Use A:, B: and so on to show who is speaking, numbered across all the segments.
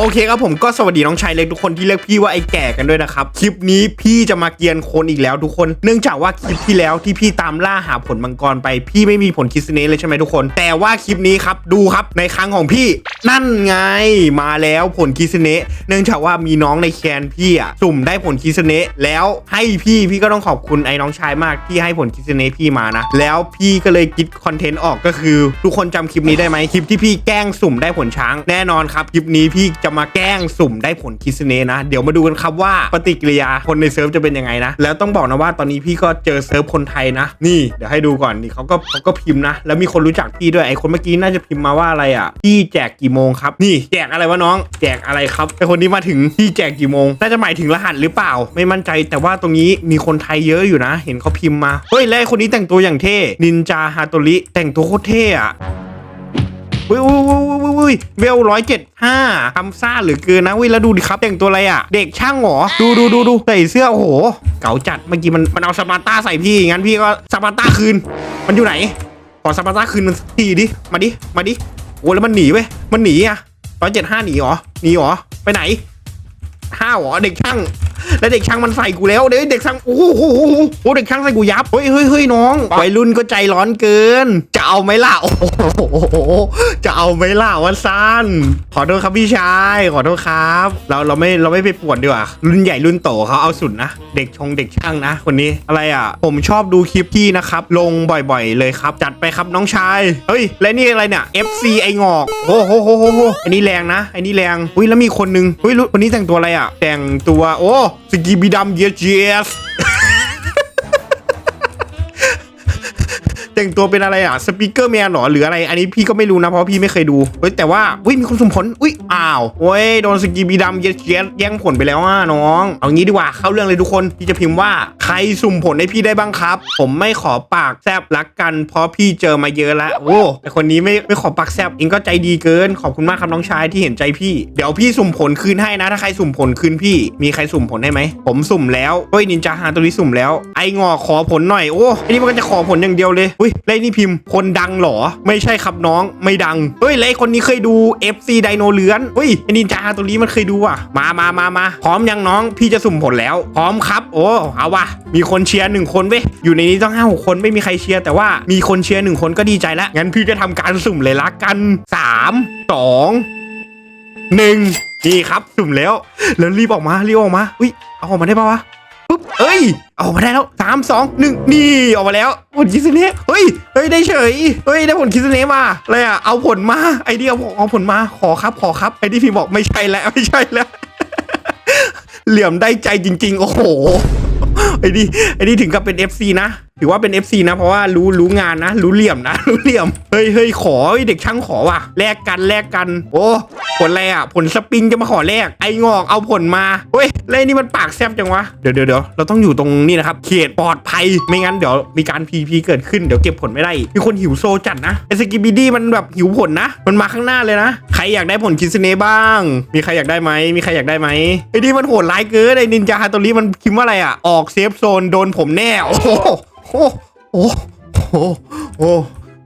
A: โอเคครับผมก็สวัสดีน้องชายเล็กทุกคนที่เรียกพี่ว่าไอ้แก่กันด้วยนะครับ คลิปนี้พี่จะมาเกียนคนอีกแล้วทุกคน เนื่องจากว่าคลิปที่แล้วที่พี่ตามล่าหาผลมังกรไป พี่ไม่มีผลคิสเนสเลยใช่ไหมทุกคน แต่ว่าคลิปนี้ครับดูครับในครั้งของพี่นั่นไงมาแล้วผลคิสเนสเนื่องจากว่ามีน้องในแคนพี่อะสุ่มได้ผลคิสเนสแล้วให้พี่พี่ก็ต้องขอบคุณไอ้น้องชายมากที่ให้ผลคิสเนสพี่มานะแล้วพี่ก็เลยคิดคอนเทนต์ออกก็คือ ทุกคนจำคลิปนี้ได้ไหมคลิปที่พี่แกล้งสุ่มได้ผลช้างแน่นอนครับคลิปนี้พี่จะมาแกล้งสุ่มได้ผลคิสเนสนะ เดี๋ยวมาดูกันครับว่าปฏิกิริยาคนในเซิร์ฟจะเป็นยังไงนะ แล้วต้องบอกนะว่าตอนนี้พี่ก็เจอเซิร์ฟคนไทยนะ นี่เดี๋ยวให้ดูก่อนนี่เขาก็เขาก็พิมพ์นะ แล้วมีคนรู้จักพี่ด้วยไอคนเมื่อกี้น่าจะพิมพ์มาว่าอะไรอะพี่แจกกี่โมงครับ นี่แจกอะไรวะน้อง แจกอะไรครับไอคนนี้มาถึงพี่แจกกี่โมงน่าจะหมายถึงรหัสหรือเปล่า ไม่มั่นใจแต่ว่าตรงนี้มีคนไทยเยอะอยู่นะ เห็นเขาพิมพ์มาเฮ้ยแล้วไอคนนี้แต่งตัวอย่างเท่นินจาฮาโตริแต่งตัวโคตรเท่อะ วุ้ยวุ้ยวุ้ยวุ้ยวุ้ยเวลร้อยเจ็ดห้าทำซ่าหลือเกินนะเว้ยแล้วดูดิครับแต่งตัวอะไรอะ เด็กช่างเหรอดูดูดูดูใส่เสื้อโอ้โห เก๋าจัดเมื่อกี้มันมันเอาสปาร์ต้าใส่พี่งั้นพี่ก็สปาร์ต้าคืน มันอยู่ไหนขอสปาร์ต้าคืนมันทีดิมาดิมาดิโอ้แล้วมันหนีเว้ยมันหนีอะร้อยเจ็ดห้าหนีหรอหนีหรอไปไหนห้าหรอเด็กช่าง แล้วเด็กช่างมันใส่กูแล้วเด็กเด็กช่างโอ้โหโอ้โหโอ้โหโอ้เด็กช่างใส่กูยับเฮ้ยเฮ้ยเฮ้ยน้องวัยรุ่นก็ใจร้อนเกิน จะเอาไหมล่ะโอ้โหจะเอาไหมล่ะวันซันขอโทษครับพี่ชายขอโทษครับ เราเราไม่เราไม่ไปปวดดีกว่ารุ่นใหญ่รุ่นโตเขาเอาสุดนะเด็กชงเด็กช่างนะ คนนี้อะไรอะ ผมชอบดูคลิปพี่นะครับ ลงบ่อยๆ เลยครับ จัดไปครับน้องชายเฮ้ยและนี่อะไรเนี่ย FC ไองอกโอ้โหโหโหโหอันนี้แรงนะอันนี้แรงอุ้ยแล้วมีคนนึงอุ้ยรู้คนนี้แต่งตัวอะไรอะ แต่งตัวโอ้สกีบีดั แต่งตัวเป็นอะไรอะสปีกเกอร์แมนหรอหรืออะไร อันนี้พี่ก็ไม่รู้นะเพราะพี่ไม่เคยดูเฮ้ยแต่ว่าอุ้ยมีคนสุ่มผลอุ้ยอ้าวโอ้ยโดนสกีบีดัมเยสเยสแย่งผลไปแล้วอะน้อง เอางี้ดีกว่าเข้าเรื่องเลยทุกคนพี่จะพิมพ์ว่าใครสุ่มผลให้พี่ได้บ้างครับ ผมไม่ขอปากแซบรักกัน เพราะพี่เจอมาเยอะแล้วโอ้แต่คนนี้ไม่ไม่ขอปากแซบเองก็ใจดีเกิน ขอบคุณมากครับน้องชายที่เห็นใจพี่ เดี๋ยวพี่สุ่มผลคืนให้นะ ถ้าใครสุ่มผลคืนพี่ มีใครสุ่มผลให้ไหมผมสุ่มแล้วเฮ้ยนินจาฮาตัวนี้สุ่มแล้ว ไอ้งอขอผลหน่อยโอ้ไอ้นี่มันก็จะขอผลอย่างเดียวเลยอุ้ยแล้วไอ้นี่พิมพ์ คนดังหรอ ไม่ใช่ครับน้องไม่ดังเฮ้ยแล้วไอ้คนนี้เคยดู FC ไดโนเลือนเฮ้ยไอ้นินจาตัวนี้มันเคยดูอะ มามามามาพร้อมยังน้องพี่จะสุ่มผลแล้ว พร้อมครับ โอ้เอาวะมีคนเชียร์หนึ่งคนเว้ยอยู่ในนี้ต้องห้าหกคนไม่มีใครเชียร์แต่ว่ามีคนเชียร์หนึ่งคนก็ดีใจแล้วงั้นพี่จะทำการสุ่มเลยละกันสามสองหนึ่งนี่ครับสุ่มแล้วแล้วรีบออกมารีบออกมาอุ้ยเอาออกมาได้ปะวะ เอ้ยเอาอกมาได้แล้วสามสองหนึ่งนี่ออกมาแล้วผลคิสเน่เฮ้ยเฮ้ยได้เฉยเฮ้ยได้ผลคิสเน่มาอะไรอะเอาผลมาไอเดียบอกเอาผลมาขอครับขอครับไอที่พี่บอกไม่ใช่แล้วไม่ใช่แล้ว เหลี่ยมได้ใจจริง ๆ โอ้โหไอ้นี่ไอ้นี่ถึงกับเป็น FC นะ ถือว่าเป็น FC นะ เพราะว่ารู้รู้งานนะ รู้เหลี่ยมนะ รู้เหลี่ยม เฮ้ยเฮ้ยขอเด็กช่างขอว่ะแลกกันแลกกัน โอ้ผลอะไรอะ ผลสปริงจะมาขอแลกไอ้งอกเอาผลมาเฮ้ยแล้วไอ้นี่มันปากแซบจังวะเดี๋ยวเดี๋ยวเดี๋ยวเราต้องอยู่ตรงนี้นะครับ เขตปลอดภัยไม่งั้นเดี๋ยวมีการ PP เกิดขึ้นเดี๋ยวเก็บผลไม่ได้ มีคนหิวโซจัดนะไอสกิบิดี้มันแบบหิวผลนะ มันมาข้างหน้าเลยนะ ใครอยากได้ผลคิสเน่บ้าง มีใครอยากได้ไหมมีใครอยากได้ไหมไอ้นี่มันโหดร้ายเกินไอ้นินจาฮาโตริมันพิมว่าอะไรอะออกเซฟโซนโดนผมแน่โอ้ โหโอ้โหโอ้โอ้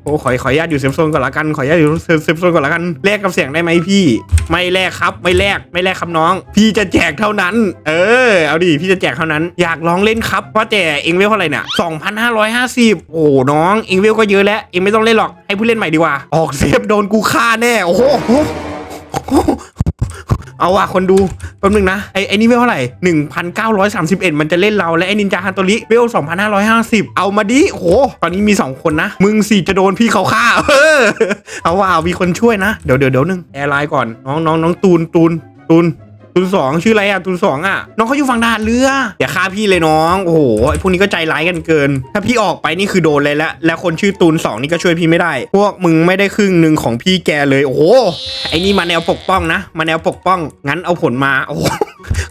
A: โอ้ขอขออนุญาตอยู่เซฟโซนก่อนละกันขออนุญาตอยู่เซฟโซนก่อนละกันแลกกับเสียงได้ไหมพี่ ไม่แลกครับไม่แลกไม่แลกครับน้อง พี่จะแจกเท่านั้น เออ เอาดิพี่จะแจกเท่านั้น อยากลองเล่นครับว่าแต่เองเวลเท่าไหร่เนี่ย2,550 โอ้น้องเองเวลก็เยอะแล้วเองไม่ต้องเล่นหรอกให้ผู้เล่นใหม่ดีกว่า ออกเซฟโดนกูฆ่าแน่โอ้โห เอาว่ะคนดูแป๊บนึงนะ ไอ้ไอ้นี่เวลเท่าไหร่1,931 มันจะเล่นเราและไอ้นินจาฮันโตริเวล2,550 เอามาดิโอ้โหตอนนี้มี 2 คนนะ มึงสี่จะโดนพี่เขาฆ่าเออเอาว่ามีคนช่วยนะ เดี๋ยวเดี๋ยวเดี๋ยวนึงแอร์ไลน์ก่อนน้องน้องน้องตูนตูนตูน ตูนสองชื่ออะไรอะตูนสองอะน้องเขาอยู่ฝั่งทหารเรืออย่าฆ่าพี่เลยน้องโอ้โหไอพวกนี้ก็ใจร้ายกันเกิน ถ้าพี่ออกไปนี่คือโดนเลยละและคนชื่อตูนสองนี่ก็ช่วยพี่ไม่ได้ พวกมึงไม่ได้ครึ่งหนึ่งของพี่แกเลยโอ้โหไอ้นี่มาแนวปกป้องนะ มาแนวปกป้องงั้นเอาผลมาโอ้โห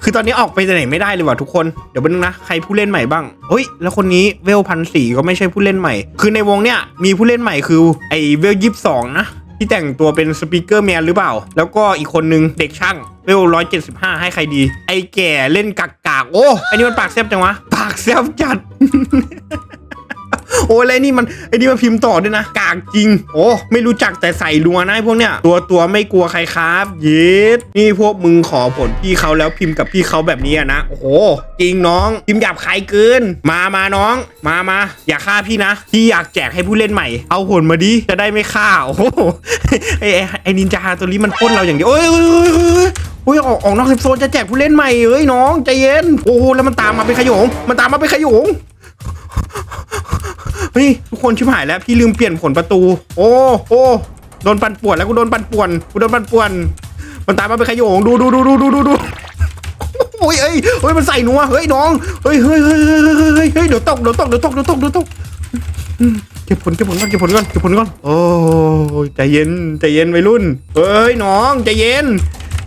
A: คือตอนนี้ออกไปไหนไม่ได้เลยว่ะทุกคน เดี๋ยวแป๊บนึงนะ ใครผู้เล่นใหม่บ้างเฮ้ย แล้วคนนี้เวลพันสี่ก็ไม่ใช่ผู้เล่นใหม่ คือในวงเนี้ยมีผู้เล่นใหม่คือไอเวลยี่สองนะ ที่แต่งตัวเป็นสปีกเกอร์แมนหรือเปล่า แล้วก็อีกคนนึงเด็กช่างเวลร้อยเจ็ดสิบห้าให้ใครดี ไอแก่เล่นกากกากๆโอ้อันนี้มันปากแซบจังวะ ปากแซบจัด โอ้ยแล้วไอ้นี่มันไอ้นี่มันพิมพ์ต่อด้วยนะกากจริง โอ้ไม่รู้จักแต่ใส่รัวนะพวกเนี้ยตัวตัวไม่กลัวใครครับเย็ดนี่พวกมึงขอผลพี่เขาแล้วพิมพ์กับพี่เขาแบบนี้นะโอ้โหจริงน้อง พิมพ์หยาบคายเกิน มามาน้อง มามาอย่าฆ่าพี่นะพี่อยากแจกให้ผู้เล่นใหม่ เอาผลมาดิจะได้ไม่ฆ่าโอ้โหไอ้ไอ้นินจาตัวนี้มันปล้นเราอย่างเดียวเอ้ยเอ้ยเอ้ยอ้ยเอ้ยโอ้ยออกออกนอกเซฟโซนจะแจกผู้เล่นใหม่เอ้ยน้องใจเย็นโอ้โหแล้วมันตามมาเป็นขยง มันตามมาเป็นขยง เฮ้ยทุกคนชิบหายแล้วพี่ลืมเปลี่ยนผลประตู โอ้โอ้โดนปั่นป่วนแล้วกูโดนปั่นป่วนกูโดนปั่นป่วน มันตามมาเป็นขโยงดูดูดูดูดูดูดูโอ้ยเอ้ยเฮ้ยมันใส่หนัวเฮ้ยน้องเฮ้ยเฮ้ยเฮ้ยเฮ้ยเฮ้ยเฮ้ยเดี๋ยวตกเดี๋ยวตกเดี๋ยวตกเดี๋ยวตกเดี๋ยวตกเก็บผลเก็บผลก่อนเก็บผลก่อนเก็บผลก่อนโอ้ใจเย็นใจเย็นวัยรุ่นเฮ้ยน้องใจเย็น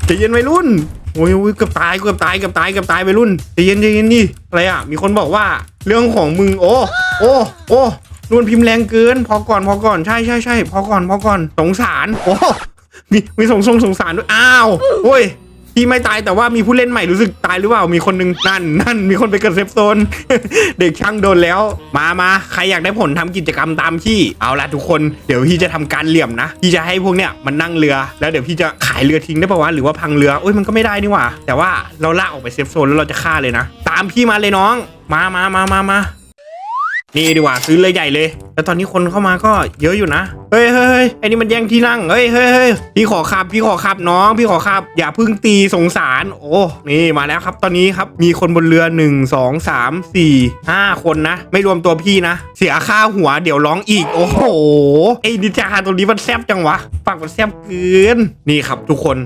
A: ใจเย็นวัยรุ่น โอ้ยโอ้ยเกือบตายเกือบตายเกือบตายเกือบตายไปรุ่นใจเย็นใจเย็นดิอะไรอะ มีคนบอกว่าเรื่องของมึงโอ้โอ้โอ้รุ่นพิมพ์แรงเกิน พอก่อนพอก่อนใช่ใช่ใช่พอก่อนพอก่อนสงสารโอ้มีมีสงสงสงสารด้วยอ้าวโอ้ย พี่ไม่ตายแต่ว่ามีผู้เล่นใหม่รู้สึกตายหรือเปล่ามีคนนึงนั่นนั่นมีคนไปเกิดเซฟโซน เด็กช่างโดนแล้ว มามาใครอยากได้ผลทำกิจกรรมตามพี่เอาละทุกคนเดี๋ยวพี่จะทำการเหลี่ยมนะพี่จะให้พวกเนี้ยมันนั่งเรือ แล้วเดี๋ยวพี่จะขายเรือทิ้งได้ปะวะหรือว่าพังเรือโอ้ยมันก็ไม่ได้นี่หว่าแต่ว่าเราลากออกไปเซฟโซนแล้วเราจะฆ่าเลยนะ ตามพี่มาเลยน้อง มามามามามา นี่ดีกว่าซื้อเลยใหญ่เลย แต่ตอนนี้คนเข้ามาก็เยอะอยู่นะ เฮ้ยเฮ้ยเฮ้ยไอ้นี่มันแย่งที่นั่งเฮ้ยเฮ้ยเฮ้ยพี่ขอขับ พี่ขอขับน้อง พี่ขอขับ อย่าพึ่งตีสงสาร โอ้ นี่มาแล้วครับ ตอนนี้ครับ มีคนบนเรือหนึ่งสองสามสี่ห้าคนนะ ไม่รวมตัวพี่นะ เสียค่าหัวเดี๋ยวร้องอีก โอ้โห ไอ้นิจาตัวนี้มันแซบจังวะปากมันแซบเกิน นี่ครับทุกคน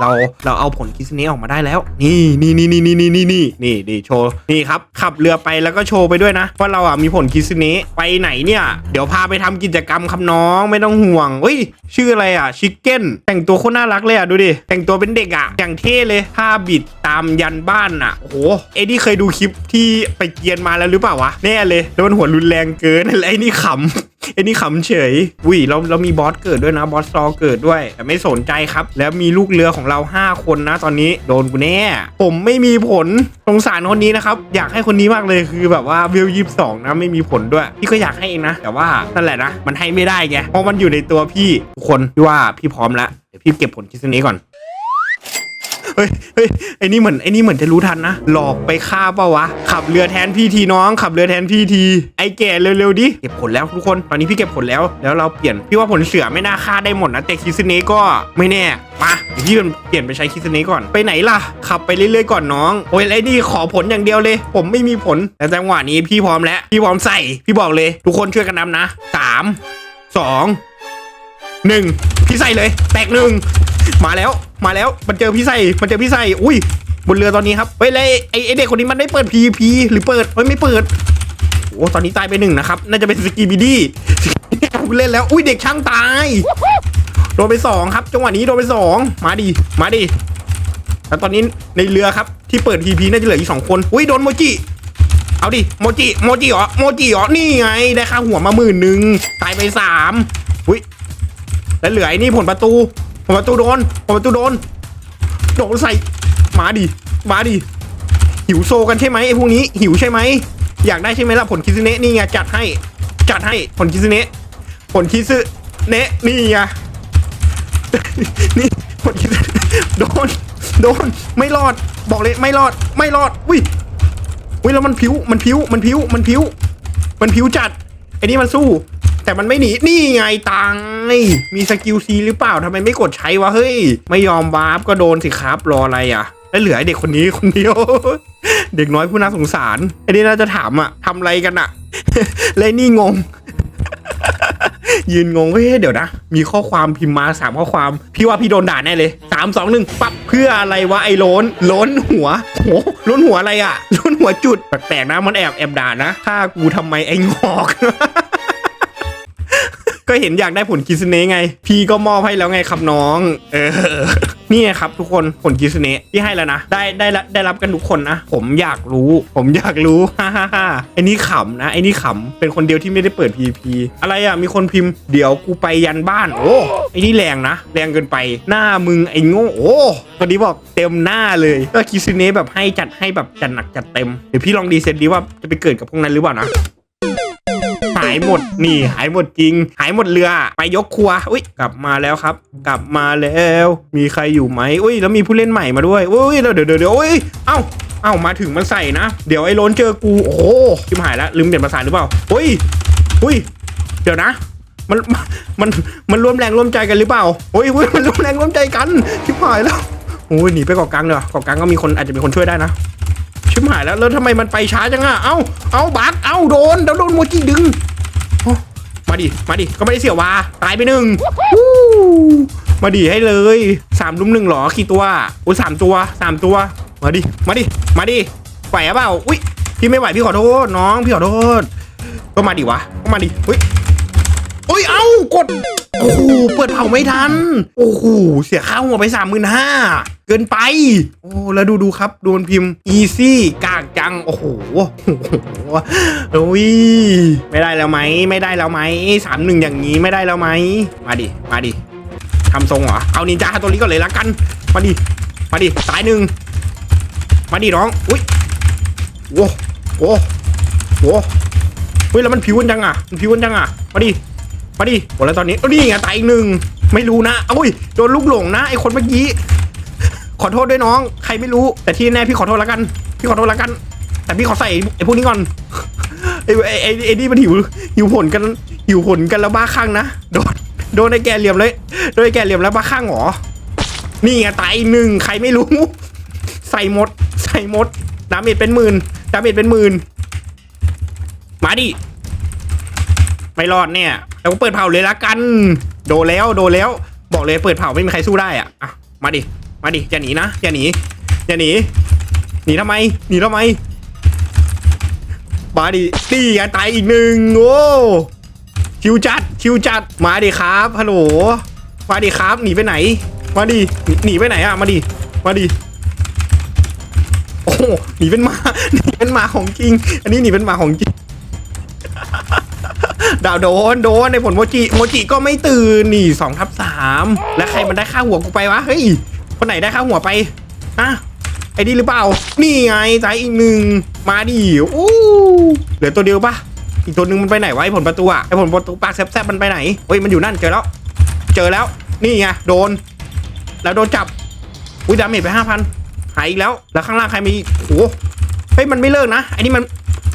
A: เราเราเอาผลคิสเนออกมาได้แล้ว นี่นี่นี่นี่นี่นี่นี่นี่นี่นี่โชว์นี่ครับขับเรือไปแล้วก็โชว์ไปด้วยนะว่าเราอะมีผลคิสเนไปไหนเนี่ย เดี๋ยวพาไปทำกิจกรรมครับน้องไม่ต้องห่วงเฮ้ยชื่ออะไรอะชิคเก้นแต่งตัวโคตรน่ารักเลยอะดูดิแต่งตัวเป็นเด็กอะอย่างเท่เลยท่าบิดตามยันบ้านอะโอ้โหเอ็ดดี้เคยดูคลิปที่ไปเกียนมาแล้วหรือเปล่าวะแน่เลยแล้วมันหัวรุนแรงเกินแล้วไอ้นี่ขำ ไอ้นี่ขำเฉยอุ้ยเราเรามีบอสเกิดด้วยนะบอสซอเกิดด้วย แต่ไม่สนใจครับ แล้วมีลูกเรือของเรา 5 คนนะ ตอนนี้โดนกูแน่ ผมไม่มีผลสงสารคนนี้นะครับ อยากให้คนนี้มากเลยคือแบบว่าวิวยี่สองนะไม่มีผลด้วย พี่ก็อยากให้เองนะ แต่ว่านั่นแหละนะ มันให้ไม่ได้ไงเพราะมันอยู่ในตัวพี่ทุกคนพี่ว่าพี่พร้อมแล้วเดี๋ยวพี่เก็บผลคิดนี้ก่อน เฮ้ยเฮ้ยไอ้นี่เหมือนไอ้นี่เหมือนจะรู้ทันนะ หลอกไปฆ่าเปล่าวะ ขับเรือแทนพี่ทีน้อง ขับเรือแทนพี่ที ไอ้แก่เร็วๆดิ เก็บผลแล้วทุกคน ตอนนี้พี่เก็บผลแล้ว แล้วเราเปลี่ยน พี่ว่าผลเสือไม่น่าฆ่าได้หมดนะ แต่คิสเน่ก็ไม่แน่ มาพี่เปลี่ยนไปใช้คิสเน่ก่อน ไปไหนล่ะ ขับไปเรื่อยๆก่อนน้อง โอ้ยไอ้นี่ขอผลอย่างเดียวเลย ผมไม่มีผล แต่จังหวะนี้พี่พร้อมแล้ว พี่พร้อมใส่ พี่บอกเลย ทุกคนช่วยกันนำนะสามสองหนึ่งพี่ใส่เลย แตกหนึ่ง มาแล้วมาแล้วมันเจอพี่ใส่มันเจอพี่ใส่อุ้ย บนเรือตอนนี้ครับเฮ้ยเลยไอ้ไอเด็กคนนี้มันได้เปิด PVP หรือเปิดเฮ้ยไม่เปิดโอ้ตอนนี้ตายไปหนึ่งนะครับ น่าจะเป็นสกีบิดี้เล่นแล้ว อุ้ยเด็กช่างตาย โดนไปสองครับ จังหวะนี้โดนไปสองมาดิ มาดิ แล้วตอนนี้ในเรือครับที่เปิด PVP น่าจะเหลืออีกสองคน อุ้ยโดนโมจิ เอาดิ โมจิ โมจิเหรอ โมจิเหรอ นี่ไง ได้ค่าหัวมาหมื่นหนึ่งตายไปสามอุ้ย แล้วเหลือไอ้นี่ผลประตู ผลประตูโดนผลประตูโดน โดนใส่หมาดิมาดิหิวโซกันใช่ไหมไอ้พวกนี้หิวใช่ไหมอยากได้ใช่ไหมล่ะผลคิซึเนะนี่ไงจัดให้จัดให้ผลคิซึเนะผลคิซึเนะนี่ไงนี่ผลคิซึโดนโดนไม่รอดบอกเลยไม่รอดไม่รอดอุ้ยอุ้ยแล้วมันผิวมันผิวมันผิวมันผิว มันผิวจัดไอ้นี่มันสู้ แต่มันไม่หนี นี่ไงตังมีสกิลซีหรือเปล่าทำไมไม่กดใช้วะเฮ้ย ไม่ยอมวาร์ปก็โดนสิครับรออะไรอะแล้วเหลือเด็กคนนี้คนเดียว เด็กน้อยผู้น่าสงสารไอ้นี่น่าจะถามอะทำอะไรกันอะแล้วไอ้นี่งง ยืนงงเฮ้ยเดี๋ยวนะ มีข้อความพิมพ์มาสามข้อความ พี่ว่าพี่โดนด่าแน่เลยสามสองหนึ่งปั๊บเพื่ออะไรวะไอ้ล้นล้นหัวโหล้นหัวอะไรอะล้นหัวจุดแปลกๆนะมันแอบแอบด่านะฆ่ากูทำไมไอ้งอก ก็เห็นอยากได้ผลกิสเนะไง พี่ก็มอบให้แล้วไงครับน้อง เออ นี่ไงครับทุกคนผลกิสเนะที่ให้แล้วนะ ได้ได้รับได้รับกันทุกคนนะ ผมอยากรู้ ผมอยากรู้ฮ่าฮ่าฮ่าไอ้นี่ขำนะไอ้นี่ขำเป็นคนเดียวที่ไม่ได้เปิด PVP อะไรอะมีคนพิมพ์เดี๋ยวกูไปยันบ้านโอ้ไอ้นี่แรงนะ แรงเกินไปหน้ามึงไอ้โง่โอ้คนนี้บอกเต็มหน้าเลยก็คิสเนะแบบให้จัดให้แบบจัดหนักจัดเต็มเดี๋ยวพี่ลองดีเซตดีว่าจะไปเกิดกับพวกนั้นหรือเปล่านะายหมดนี่หายหมดจริง หายหมดเรือไปยกครัวอุ้ยกลับมาแล้วครับ กลับมาแล้ว มีใครอยู่ไหมอุ้ยแล้วมีผู้เล่นใหม่มาด้วยอุ้ยเดี๋ยวเดี๋ยวเดี๋ยวอุ้ยเอ้าเอ้ามาถึงมันใส่นะ เดี๋ยวไอ้โลนเจอกูโอ้ชิบหายแล้วลืมเปลี่ยนภาษาหรือเปล่าอุ้ยอุ้ยเดี๋ยวนะมันมันมันร่วมแรงร่วมใจกันหรือเปล่าโอ้ยเว้ยมันร่วมแรงร่วมใจกันชิบหายแล้วโอ้ยหนีไปเกาะกลางเนอะเกาะกลางก็มีคนอาจจะมีคนช่วยได้นะชิบหายแล้วแล้วทำไมมันไปช้าจังอะเอ้าเอาบักเอ้าโดนเดี๋ยวโดนโมจิดึง มาดิ มาดิ ก็ไม่ได้เสียวา ตายไปหนึ่งมาดิให้เลยสามลุมหนึ่งเหรอกี่ตัวอุ้ยสามตัวสามตัว มาดิ มาดิ มาดิ ไหวหรือเปล่า อุ้ยพี่ไม่ไหวพี่ขอโทษน้องพี่ขอโทษ ก็มาดิวะ ก็มาดิอุ้ยอุ้ย เอ้ากด โอ้โหเปิดเผาไม่ทัน โอ้โหเสียค่าหัวไปสามหมื่นห้าเกินไป โอ้ แล้วดูดูครับ ดูมันพิมพ์ easy กากจัง โอ้โหโอ้ยไม่ได้แล้วไหม ไม่ได้แล้วไหมสามหนึ่งอย่างนี้ไม่ได้แล้วไหม มาดิ มาดิทำทรงเหรอ เอานินจาตัวนี้ก่อนเลยละกัน มาดิ มาดิตายหนึ่ง มาดิน้อง อุ้ยโว้โว้โว้เฮ้ยแล้วมันผิวกันจังอะ มันผิวกันจังอะ มาดิ มาดิหมดแล้วตอนนี้เอานี่ไงตายอีกหนึ่งไม่รู้นะเอ้ยโดนลูกหลงนะไอคนเมื่อกี้ ขอโทษด้วยน้อง ใครไม่รู้ แต่ที่แน่พี่ขอโทษแล้วกัน พี่ขอโทษแล้วกัน แต่พี่ขอใส่ไอพวกนี้ก่อนไอไอไอไอนี่มันหิวหิวผลกันหิวผลกันแล้วบ้าคลั่งนะโดนโดนไอแกเหลี่ยมเลยโดนไอแกเหลี่ยมแล้วบ้าคลั่งหรอนี่ไงตายอีกหนึ่งใครไม่รู้ ใส่หมด ใส่หมดดาเมจเป็นหมื่นดาเมจเป็นหมื่นมาดิไม่รอดเนี่ย แล้วก็เปิดเผาเลยละกัน โดนแล้วโดนแล้ว บอกเลยเปิดเผาไม่มีใครสู้ได้อะอะมาดิมาดิอย่าหนีนะอย่าหนีอย่าหนีหนีทำไมหนีทำไมมาดิตีกันตายอีกหนึ่งโอ้ชิวจัดชิวจัดมาดิครับฮัลโหลมาดิครับหนีไปไหน มาดิหนีไปไหนอะมาดิมาดิโอ้หหนีเป็นหมาหนีเป็นหมาของจริง อันนี้หนีเป็นหมาของจริง ดาวโดนโดนในผลโมจิโมจิก็ไม่ตื่นนี่สองทับสามแล้วใครมันได้ค่าหัวกูไปวะเฮ้ยคนไหนได้ค่าหัวไปอะไอ้นี่หรือเปล่า นี่ไงใจอีกหนึ่งมาดิอู้เหลือตัวเดียวปะอีกตัวหนึ่งมันไปไหนวะไอ้ผลประตูอะไอ้ผลประตูปากแซบๆมันไปไหนเฮ้ยมันอยู่นั่นเจอแล้ว เจอแล้ว นี่ไงโดน แล้วโดนจับอุ้ยดาเมจไปห้าพันหายอีกแล้ว แล้วข้างล่างใครมีโอ้เฮ้ยมันไม่เลิกนะไอ้นี่มัน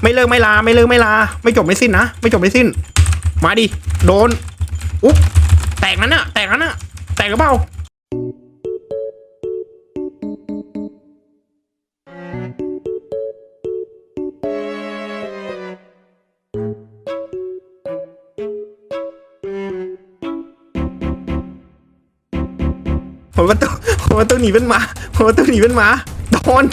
A: ไม่เลิกไม่ลาไม่เลิกไม่ลา ไม่จบไม่สิ้นนะ ไม่จบไม่สิ้น มาดิ โดน อุ๊บแตกนั้นน่ะแตกนั้นน่ะแตกหรือเปล่าผมว่าต้องผมว่าต้องหนีเป็นหมาผมว่าต้องหนีเป็นหมา น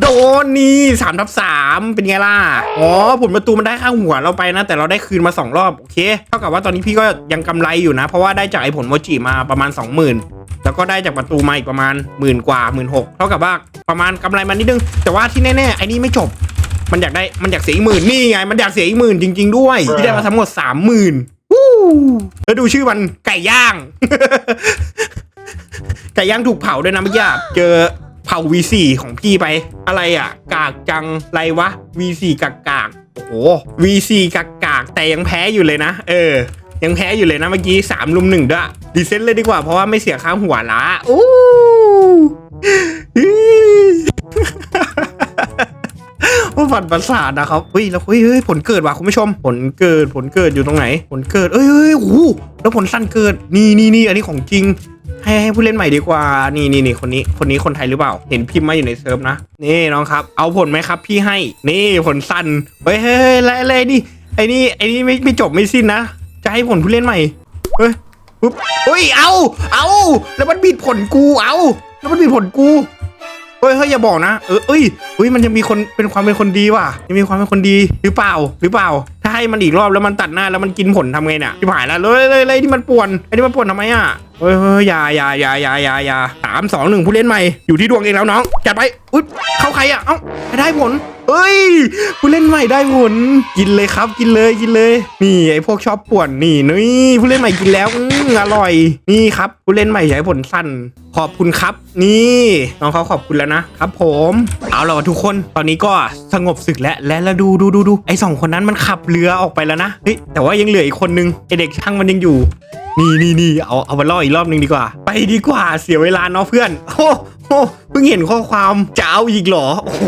A: โดนนี่สามทับสามเป็นไงล่ะ อ๋อผลประตูมันได้ค่างหัวเราไปนะ แต่เราได้คืนมาสองรอบโอเค เท่ากับว่าตอนนี้พี่ก็ยังกำไรอยู่นะ เพราะว่าได้จากไอ้ผลโมจิมาประมาณ 20,000 แล้วก็ได้จากประตูมาอีกประมาณหมื่นกว่าหมื่นหกเท่ากับว่าประมาณกำไรมานิดนึง แต่ว่าที่แน่ๆไอ้นี่ไม่จบมันอยากได้มันอยากเสียอีกหมื่นนี่ไง มันอยากเสียอีกหมื่นจริง ๆ ด้วยที่ได้มาทั้งหมดสามหมื่นแล้วดูชื่อมันไก่ย่าง ไก่ย่างถูกเผาด้วยนะเมื่อกี้เจอ เผา V4 ของพี่ไป อะไรอะ กากจังไรวะ V4 กากกากโอ้โห V4 กากกากแต่ยังแพ้อยู่เลยนะ เออ ยังแพ้อยู่เลยนะเมื่อกี้สามลุมหนึ่งด้วยดีเซนเลยดีกว่าเพราะว่าไม่เสียค่าหัวละโอ้โอ้ฝันประสาทนะครับเฮ้ยแล้วเฮ้ยเฮ้ยผลเกิดว่ะคุณผู้ชม ผลเกิดผลเกิดอยู่ตรงไหน ผลเกิดเอ้ยเอ้ยโอ้โหแล้วผลสั้นเกิด นี่นี่นี่อันนี้ของจริง ให้ให้ผู้เล่นใหม่ดีกว่า นี่นี่นี่คนนี้ คนนี้คนไทยหรือเปล่า เห็นพิมพ์มาอยู่ในเซิร์ฟนะ นี่น้องครับ เอาผลไหมครับ พี่ให้ นี่ผลสั้นเฮ้ยเฮ้ยเฮ้ยแล้วอะไรนี่ ไอ้นี่ไอ้นี่ไม่ไม่จบไม่สิ้นนะ จะให้ผลผู้เล่นใหม่ เฮ้ยปุ๊บเฮ้ย เอา เอา แล้วมันบิดผลกู เอา แล้วมันบิดผลกูเฮ้ยเฮ้ยอย่าบอกนะ เออเอ้ยเฮ้ย มันยังมีคนเป็นความเป็นคนดีว่ะ ยังมีความเป็นคนดีหรือเปล่า หรือเปล่า มันอีกรอบแล้วมันตัดหน้าแล้วมันกินผลทำไงเนี่ยที่หายแล้วเลยเลยเลยที่มันป่วนไอ้ที่มันป่วนทำไมอะเฮ้ยยอย่าอย่าอย่าอย่าอย่าอย่าสามสองหนึ่งผู้เล่นใหม่อยู่ที่ดวงเองแล้วน้องจัดไปอุ๊ยเข้าใครอะเอ้าได้ผล ฮ้ยผู้เล่นใหม่ได้ผลกินเลยครับ กินเลยกินเลย นี่ไอพวกชอบป่วนนี่นี่ผู้เล่นใหม่กินแล้วอืมอร่อย นี่ครับผู้เล่นใหม่ใช้ผลสั้นขอบคุณครับ นี่น้องเขาขอบคุณแล้วนะครับผม เอาละวะทุกคนตอนนี้ก็สงบศึกแล้วและแล้วดูดูดูดูไอสองคนนั้นมันขับเรือออกไปแล้วนะเฮ้ยแต่ว่ายังเหลืออีกคนนึงไอเด็กช่างมันยังอยู่นี่นี่นี่เอาเอามาล่ออีกรอบหนึ่งดีกว่า ไปดีกว่าเสียเวลาเนาะเพื่อนโอ้ เพิ่งเห็นข้อความจะเอาอีกเหรอ โอ้โห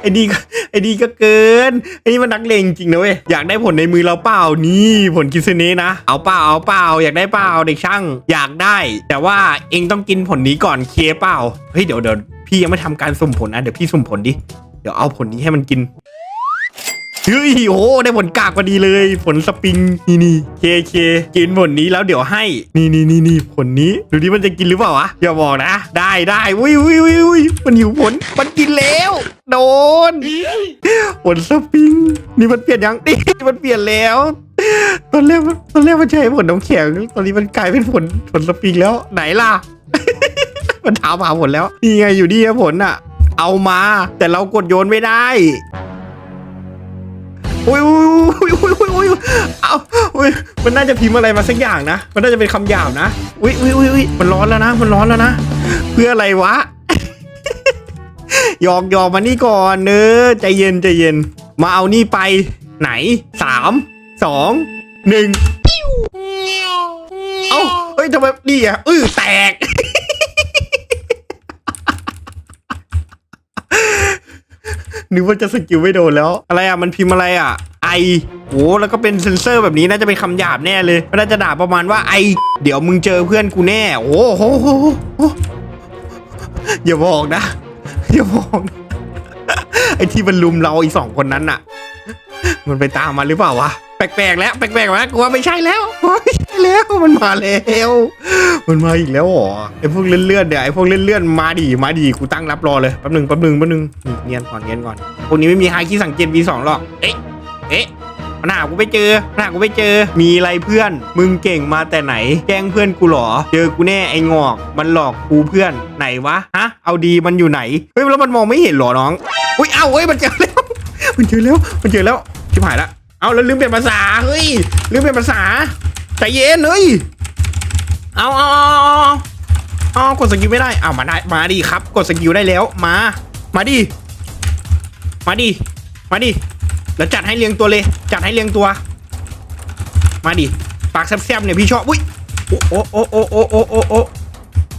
A: ไอ้ดีก็ไอ้ดีก็เกิน ไอ้นี่มันนักเลงจริงนะเว้ย อยากได้ผลในมือเราเปล่า นี่ผลกิสเน่นะ เอาเปล่า เอาเปล่า อยากได้เปล่าเด็กช่าง อยากได้ แต่ว่าเองต้องกินผลนี้ก่อนเคลียเปล่า เฮ้ยเดี๋ยวเดี๋ยวพี่ยังไม่ทำการสุ่มผลนะ เดี๋ยวพี่สุ่มผลดิ เดี๋ยวเอาผลนี้ให้มันกิน เฮ้ยโอ้ได้ผลกากพอดีเลย ผลสปริงนี่นี่เคเคกินผลนี้แล้วเดี๋ยวให้ นี่นี่นี่นี่ผลนี้ ดูดิมันจะกินหรือเปล่าวะอย่าบอกนะ ได้ได้อุ้ยอุ้ยอุ้ยอุ้ยมันหิวผลมันกินแล้ว โดน ผลสปริง นี่มันเปลี่ยนยังนี่มันเปลี่ยนแล้วตอนแรกตอนแรกมันใช้ผลน้ำแข็งตอนนี้มันกลายเป็นผลผลสปริงแล้วไหนล่ะ มันถามหาผลแล้วนี่ไงอยู่นี่ผลอะ เอามา แต่เรากดโยนไม่ได้ อุ้ยอุ้ยอุ้ยอุ้ยอุ้ยอุ้ยเอาอุ้ยมันน่าจะพิมพ์อะไรมาสักอย่างนะ มันน่าจะเป็นคำหยาบนะ อุ้ยอุ้ยอุ้ยอุ้ยมันร้อนแล้วนะ มันร้อนแล้วนะ เพื่ออะไรวะหยอกหยอกมานี่ก่อนเนอใจเย็นใจเย็น มาเอานี่ไปไหนสามสองหนึ่งเอ้าเฮ้ยทำไมนี่อะอื้อแตก นึกว่าจะสกิลไม่โดนแล้ว อะไรอะมันพิมพ์อะไรอะ ไอโอ้แล้วก็เป็นเซนเซอร์แบบนี้น่าจะเป็นคำหยาบแน่เลยน่าจะด่าประมาณว่าไอ เดี๋ยวมึงเจอเพื่อนกูแน่ โอ้โหโหโหอย่าบอกนะ อย่าบอกนะไอที่มันลุมเราอีสองคนนั้นน่ะ มันไปตามมาหรือเปล่าวะ แปลกๆแล้วแปลกๆแล้วกูว่าไม่ใช่แล้วไม่ใช่แล้วมันมาแล้วมันมาอีกแล้วเหรอไอพวกเลื่อนๆเนี่ยไอพวกเลื่อนๆมาดิมาดิกูตั้งรับรอเลยแป๊บหนึ่งแป๊บหนึ่งแป๊บหนึ่งเงียนก่อนเงียนก่อนพวกนี้ไม่มีไฮคิสังเกต V2 หรอกเอ๊ะเอ๊ะมันหากูไม่เจอมันหากูไม่เจอ มีอะไรเพื่อน มึงเก่งมาแต่ไหน แกล้งเพื่อนกูหรอ เจอกูแน่ไอ้งอก มันหลอกกูเพื่อนไหนวะฮะเอาดีมันอยู่ไหนเฮ้ยแล้วมันมองไม่เห็นหรอน้องอุ้ยเอ้าเฮ้ยมันเจอแล้ว มันเจอแล้วมันเจอแล้วชิบหายละ เอาแล้วลืมเปลี่ยนภาษาเฮ้ยลืมเปลี่ยนภาษาใจเย็นเฮ้ยเอาเอาเอาเอากดสกิลไม่ได้เอามาได้มาดิครับ กดสกิลได้แล้วมา มาดิมาดิมาดิแล้วจัดให้เรียงตัวเลย จัดให้เรียงตัว มาดิปากแซ่บๆเนี่ยพี่ชอบอุ้ยโอ้โอ้โอ้โอ้โอ้โอ้โอ้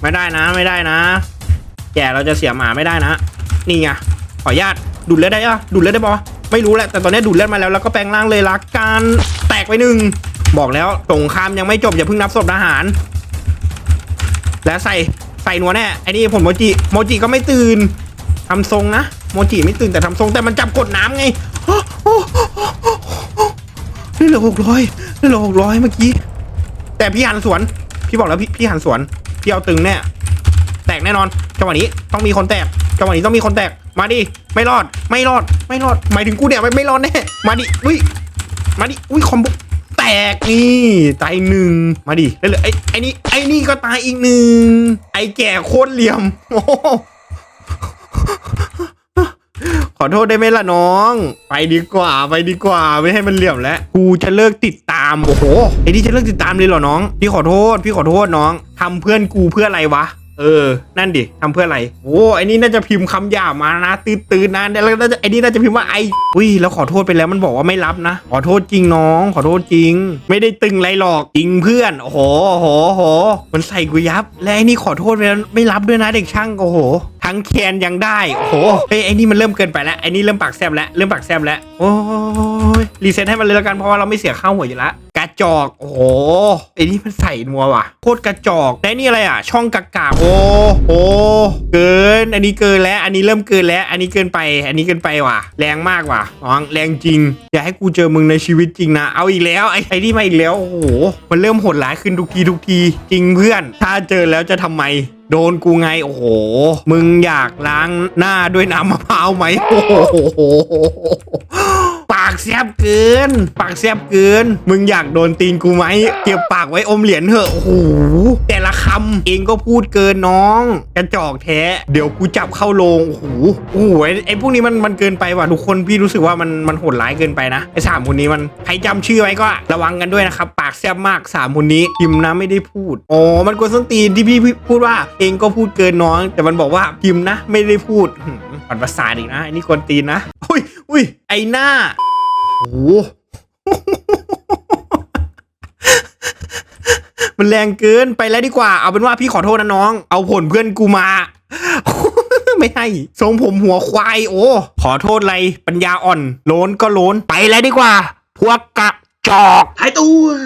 A: ไม่ได้นะไม่ได้นะแกเราจะเสียหมาไม่ได้นะ นี่ไงขออนุญาตดูดเลือดได้ปะดูดเลือดได้ปะ ไม่รู้แหละ แต่ตอนนี้ดูดเลือดมาแล้วแล้วก็แปลงร่างเลยละกันแตกไปหนึ่งบอกแล้วสงครามยังไม่จบอย่าเพิ่งนับศพทหาร และใส่ใส่หนัวแน่ไอ้นี่ผมโมจิโมจิก็ไม่ตื่นทำทรงนะโมจิไม่ตื่นแต่ทำทรงแต่มันจับกดน้ำไงนี่เหลือหกร้อยนี่เหลือหกร้อยเมื่อกี้แต่พี่หันสวน พี่บอกแล้วพี่พี่หันสวนพี่เอาตึงแน่แตกแน่นอนจังหวะนี้ต้องมีคนแตกจังหวะนี้ต้องมีคนแตก มาดิ ไม่รอด ไม่รอด ไม่รอด หมายถึงกูเนี่ยไม่ไม่รอดแน่ มาดิ อุ้ย มาดิ อุ้ยคอมโบแตกนี่ตายหนึ่ง มาดิแล้เลือไอ้ไอ้นี่ ไอ้นี่ก็ตายอีกหนึ่ง ไอ้แก่โคตรเหลี่ยม โอ้โหขอโทษได้ไหมล่ะน้อง ไปดีกว่าไปดีกว่าไม่ให้มันเหลี่ยมแล้วกูจะเลิกติดตามโอ้โหไอ้นี่จะเลิกติดตามเลยเหรอน้อง พี่ขอโทษ พี่ขอโทษน้องทำเพื่อนกูเพื่ออะไรวะ เออ นั่นดิทำเพื่ออะไร โอ้ไอ้นี่น่าจะพิมพ์คำหยาบมานะตื่นตื่นๆนะแล้วน่าจะไอ้นี่น่าจะพิมพ์ว่าไออุ้ยแล้วขอโทษไปแล้วมันบอกว่าไม่รับนะ ขอโทษจริงน้อง ขอโทษจริง ไม่ได้ตึงไรหรอกจริงเพื่อน โอ้โหโอ้โหโหมันใส่กูยับ และไอ้นี่ขอโทษไปแล้วไม่รับด้วยนะเด็กช่างโอ้โห ทั้งแคนยังได้โอ้โหเฮ้ยไอ้นี่มันเริ่มเกินไปแล้วไอ้นี่เริ่มปากแซบแล้วเริ่มปากแซบแล้วโอ้ยรีเซ็ตให้มันเลยแล้วกันเพราะว่าเราไม่เสียข้าวหัวอยู่ละ จอก โอ้โหไอ้นี่มันใส่นัวว่ะโคตรกระจอกและนี่อะไรอะ ช่องกากาโอ้โหเกิน อันนี้เกินแล้ว อันนี้เริ่มเกินแล้ว อันนี้เกินไป อันนี้เกินไปว่ะ แรงมากว่ะน้องแรงจริง อย่าให้กูเจอมึงในชีวิตจริงนะ เอาอีกแล้ว ไอ้ไอ้นี่มาอีกแล้ว โอ้โห มันเริ่มโหดร้ายขึ้นทุกทีทุกที จริงเพื่อน ถ้าเจอแล้วจะทำไมโดนกูไง โอ้โห มึงอยากล้างหน้าด้วยน้ำมะพร้าวไหม โอ้โห ปากแซบเกิน ปากแซบเกิน มึงอยากโดนตีนกูไหมเก็บปากไว้อมเหรียญเถอะโอ้โหแต่ละคำเองก็พูดเกินน้องกระจอกแท้ เดี๋ยวกูจับเข้าโรงโอ้โหโอ้โหไอ้พวกนี้มันมันเกินไปว่ะทุกคนพี่รู้สึกว่ามันมันโหดร้ายเกินไปนะไอ้สามคนนี้มันใครจำชื่อไว้ก็ระวังกันด้วยนะครับปากแซบมากสามคนนี้พิมพ์นะไม่ได้พูดอ๋อมันกวนส้นตีนที่พี่พูดว่าเองก็พูดเกินน้อง แต่มันบอกว่าพิมพ์นะ ไม่ได้พูดปัดประสาทอีกนะไอ้นี่กวนตีนนะอุ้ยอุ้ยไอ้หน้า โอ้มันแรงเกินไปแล้วดีกว่า เอาเป็นว่าพี่ขอโทษนะน้อง เอาผลเพื่อนกูมา ไม่ให้ทรงผมหัวควายโอ้ ขอโทษไรปัญญาอ่อนโลนก็โลนไปแล้วดีกว่า พวกกะจอก
B: หายตัว